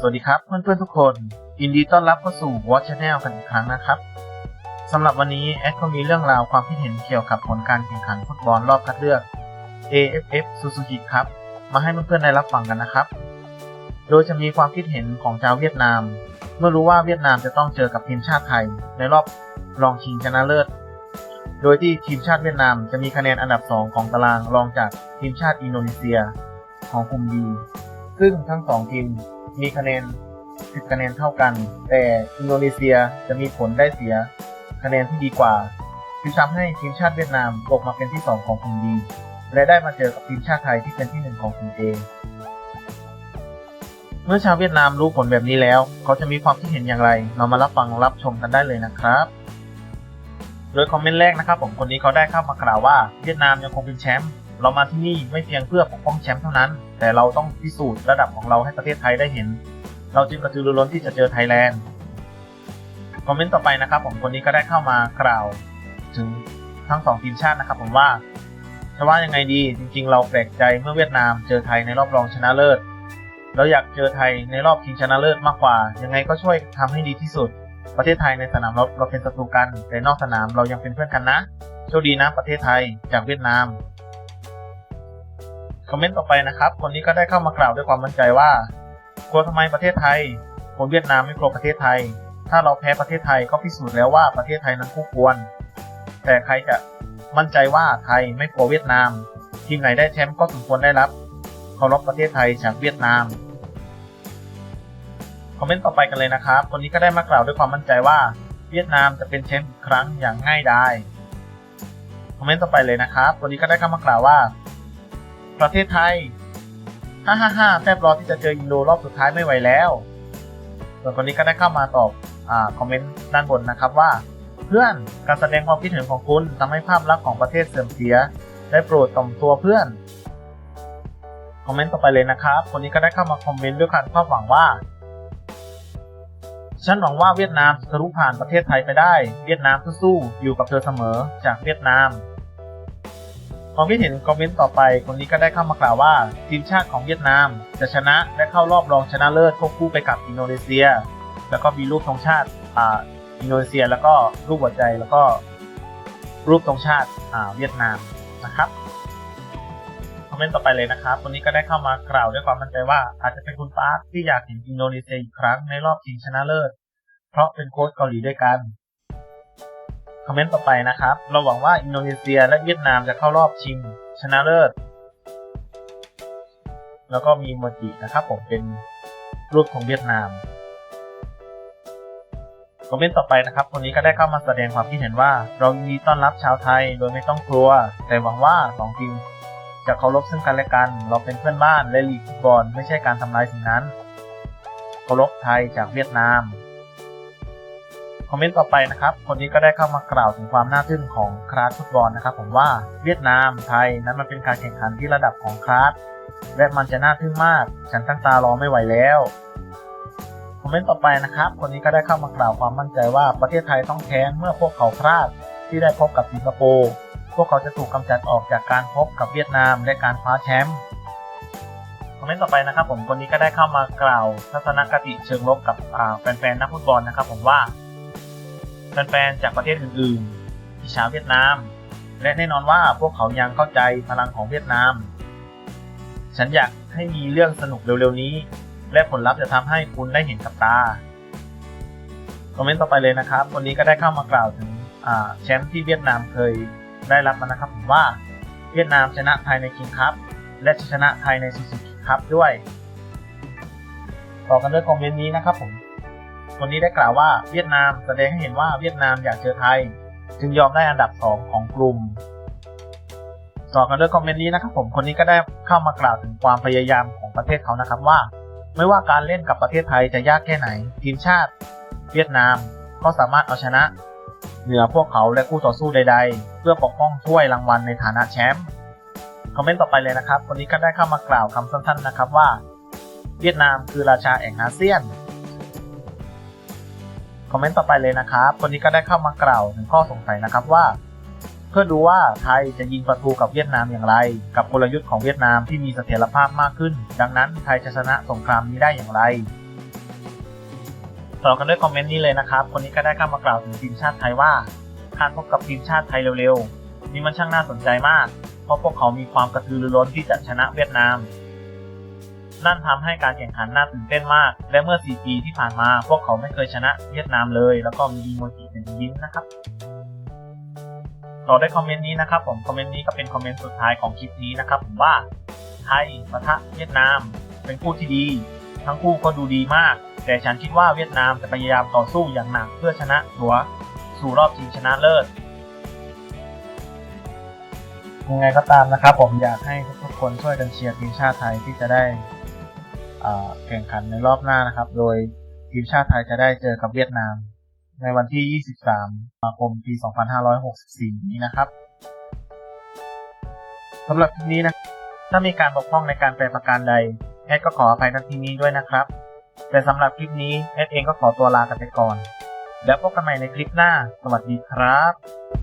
สวัสดีครับเพื่อนๆทุกคนยินดีต้อนรับเข้าสู่ Watch Channel กันอีกครั้งนะครับสำหรับวันนี้แอดก็มีเรื่องราวความคิดเห็นเกี่ยวกับผลการแข่งขันฟุตบอลรอบคัดเลือก AFF Suzuki ครับมาให้เพื่อนๆได้รับฟังกันนะครับ โดยจะมีความคิดเห็นของชาวเวียดนาม เมื่อรู้ว่าเวียดนามจะต้องเจอกับทีมชาติไทย ในรอบรองชิงชนะเลิศ โดยที่ทีมชาติเวียดนามจะมีคะแนนอันดับ 2 ของตารางรองจากทีมชาติอินโดนีเซีย ของกลุ่มดีซึ่งทั้งสองทีม มีคะแนน 10 คะแนนเท่ากัน แต่อินโดนีเซียจะมีผลได้เสียคะแนนที่ดีกว่าจึงทำให้ทีมชาติเวียดนามตกมาเป็นที่ 2 ของกลุ่มดีและได้มาเจอกับทีมชาติไทยที่เป็นที่ 1 ของกลุ่ม A เมื่อชาวเวียดนามรู้ผลแบบนี้แล้ว เขาจะมีความคิดเห็นอย่างไร เรามารับฟังรับชมกันได้เลยนะครับ โดยคอมเมนต์แรกนะครับ ผมคนนี้เขาได้เข้ามากล่าวว่าเวียดนามยังคงเป็นแชมป์ เรามาที่นี่ไม่เพียงเพื่อปกป้องแชมป์เท่านั้น แต่เราต้องพิสูจน์ระดับของเราให้ประเทศไทยได้เห็น เราจึงกระตือรือร้นที่จะเจอไทยแลนด์คอมเมนต์ต่อไปนะครับ ผมคนนี้ก็ได้เข้ามากล่าว ถึงทั้งสองทีมชาตินะครับ ผมว่าจะว่ายังไงดีจริง ๆ เราแปลกใจเมื่อเวียดนามเจอไทยในรอบรองชนะเลิศเราอยากเจอไทยในรอบชิงชนะเลิศมากกว่า ยังไงก็ช่วยทำให้ดีที่สุด ประเทศไทยในสนามเรบเราเป็นศัตรูกัน แต่นอกสนามเรายังเป็นเพื่อนกันนะโชคดีนะประเทศไทยจากเวียดนาม คอมเมนต์ต่อไปนะครับ คนนี้ก็ได้เข้ามากล่าวด้วยความมั่นใจว่า กลัวทำไมประเทศไทย คนเวียดนามไม่กลัวประเทศไทย ถ้าเราแพ้ประเทศไทยก็พิสูจน์แล้วว่าประเทศไทยนั้นคู่ควร แต่ใครจะมั่นใจว่าไทยไม่กลัวเวียดนาม ทีมไหนได้แชมป์ก็สมควรได้รับเคารพประเทศไทยจากเวียดนาม คอมเมนต์ต่อไปกันเลยนะครับ คนนี้ก็ได้มากล่าวด้วยความมั่นใจว่า เวียดนามจะเป็นแชมป์อีกครั้งอย่างง่ายดาย คอมเมนต์ต่อไปเลยนะครับ คนนี้ก็ได้เข้ามากล่าวว่า ประเทศไทย ฮ่าฮ่าฮ่าแทบรอที่จะเจออินโดรอบสุดท้ายไม่ไหวแล้วส่วนคนนี้ก็ได้เข้ามาตอบอคอมเมนต์ด้านบนนะครับว่า เพื่อนการแสดงความคิดเห็นของคุณทำให้ภาพลักษณ์ของประเทศเสื่อมเสีย ได้โปรดต่อมตัวเพื่อน คอมเมนต์ต่อไปเลยนะครับ คนนี้ก็ได้เข้ามาคอมเมนต์ด้วยการคามหวังว่า ฉันหวังว่าเวียดนามจะทะลุผ่านประเทศไทยไปได้ เวียดนามสู้ๆอยู่กับเธอเสมอจากเวียดนาม ความคิดเห็นคอมเมนต์ต่อไป คนนี้ก็ได้เข้ามากล่าวว่า ทีมชาติของเวียดนาม จะชนะและเข้ารอบรองชนะเลิศควบคู่ไปกับอินโดนีเซีย แล้วก็มีรูปธงชาติอ่าอินโดนีเซีย แล้วก็รูปหัวใจแล้วก็รูปธงชาติอ่าเวียดนามนะครับคอมเมนต์ต่อไปเลยนะครับคนนี้ก็ได้เข้ามากล่าวด้วยความมั่นใจว่า อาจจะเป็นคุณปาร์คที่อยากเห็นอินโดนีเซียอีกครั้งในรอบชิงชนะเลิศ เพราะเป็นโค้ชเกาหลีด้วยกัน คอมเมนต์ต่อไปนะครับ เราหวังว่าอินโดนีเซียและเวียดนามจะเข้ารอบชิงชนะเลิศ แล้วก็มีโมจินะครับผมเป็นรูปของเวียดนาม คอมเมนต์ต่อไปนะครับคนนี้ก็ได้เข้ามาแสดงความคิดเห็นว่า เรายินดีต้อนรับชาวไทยโดยไม่ต้องกลัว แต่หวังว่าสองทีมจะเคารพซึ่งกันและกัน เราเป็นเพื่อนบ้านและลีกฟุตบอลไม่ใช่การทำลายสิ่งนั้น เคารพไทยจากเวียดนาม คอมเมนต์ต่อไปนะครับ คนนี้ก็ได้เข้ามากล่าวถึงความน่าทึ่งของคลาสฟุตบอลนะครับ ผมว่าเวียดนามไทยนั้นมันเป็นการแข่งขันที่ระดับของคลาสและมันจะน่าทึ่งมาก ฉันตั้งตารอไม่ไหวแล้วคอมเมนต์ต่อไปนะครับ คนนี้ก็ได้เข้ามากล่าวความมั่นใจว่าประเทศไทยต้องแพ้เมื่อพวกเขาพลาดที่ได้พบกับสิงคโปร์พวกเขาจะถูกกำจัดออกจากการพบกับเวียดนามและการคว้าแชมป์คอมเมนต์ต่อไปนะครับ ผมคนนี้ก็ได้เข้ามากล่าวทัศนคติเชิงลบกับแฟนๆนักฟุตบอลนะครับ ผมว่า แฟนๆจากประเทศอื่นๆที่ชาวเวียดนาม และแน่นอนว่าพวกเขายังเข้าใจพลังของเวียดนาม ฉันอยากให้มีเรื่องสนุกเร็วๆนี้ และผลลัพธ์จะทำให้คุณได้เห็นกับตาคอมเมนต์ต่อไปเลยนะครับคนนี้ก็ได้เข้ามากล่าวถึงแชมป์ที่เวียดนามเคยได้รับมานะครับผมว่าเวียดนามชนะไทยในคิงคัพและชนะไทยในซูซูกิคัพด้วย ต่อกันด้วยคอมเมนต์นี้นะครับผม คนนี้ได้กล่าวว่าเวียดนามแสดงให้เห็นว่าเวียดนามอยากเจอไทย จึงยอมได้อันดับ 2 ของกลุ่มต่อกันด้วยคอมเมนต์นี้นะครับผมคนนี้ก็ได้เข้ามากล่าวถึงความพยายามของประเทศเขานะครับว่า ไม่ว่าการเล่นกับประเทศไทยจะยากแค่ไหน ทีมชาติ เวียดนามก็สามารถเอาชนะ เหนือพวกเขาและคู่ต่อสู้ใด ๆ เพื่อปกป้องถ้วยรางวัลในฐานะแชมป์คอมเมนต์ต่อไปเลยนะครับคนนี้ก็ได้เข้ามากล่าวคำสั้นๆนะครับว่า เวียดนามคือราชาแห่งอาเซียน คอมเมนต์ต่อไปเลยนะครับคนนี้ก็ได้เข้ามากล่าวถึงข้อสงสัยนะครับว่า เพื่อดูว่าไทยจะยิงประตูกับเวียดนามอย่างไร กับกลยุทธ์ของเวียดนามที่มีเสถียรภาพมากขึ้น ดังนั้นไทยจะชนะสงครามนี้ได้อย่างไรต่อกันด้วยคอมเมนต์นี้เลยนะครับ คนนี้ก็ได้เข้ามากล่าวถึงทีมชาติไทยว่า การพบกับทีมชาติไทยเร็วๆนี่มันช่างน่าสนใจมาก เพราะพวกเขามีความกระตือรือร้นที่จะชนะเวียดนาม นั่นทำให้การแข่งขันน่าตื่นเต้นมาก และเมื่อ 4 ปีที่ผ่านมาพวกเขาไม่เคยชนะเวียดนามเลย แล้วก็มีอีโมจิเป็นยิ้มนะครับ ต่อด้วยคอมเมนต์นี้นะครับ ผมคอมเมนต์นี้ก็เป็นคอมเมนต์สุดท้ายของคลิปนี้นะครับ ผมว่าไทยปะทะเวียดนาม เป็นคู่ที่ดี ทั้งคู่ก็ดูดีมาก แต่ฉันคิดว่าเวียดนามจะพยายามต่อสู้อย่างหนักเพื่อชนะตัวสู่รอบชิงชนะเลิศยังไงก็ตามนะครับ ผมอยากให้ทุกๆคนช่วยกันเชียร์ทีมชาติไทยที่จะได้ แข่งขันในรอบหน้านะครับ โดยทีมชาติไทยจะได้เจอกับเวียดนาม ในวันที่ 23มาคมปี 2564 นี้นะครับสำหรับคลิปนี้นะ ถ้ามีการบกพร่องในการแปลประการใดแอดก็ขออภัยณที่นี้ด้วยนะครับ แต่สำหรับคลิปนี้แอดเองก็ขอตัวลากันไปก่อน แล้วพบกันใหม่ในคลิปหน้า สวัสดีครับ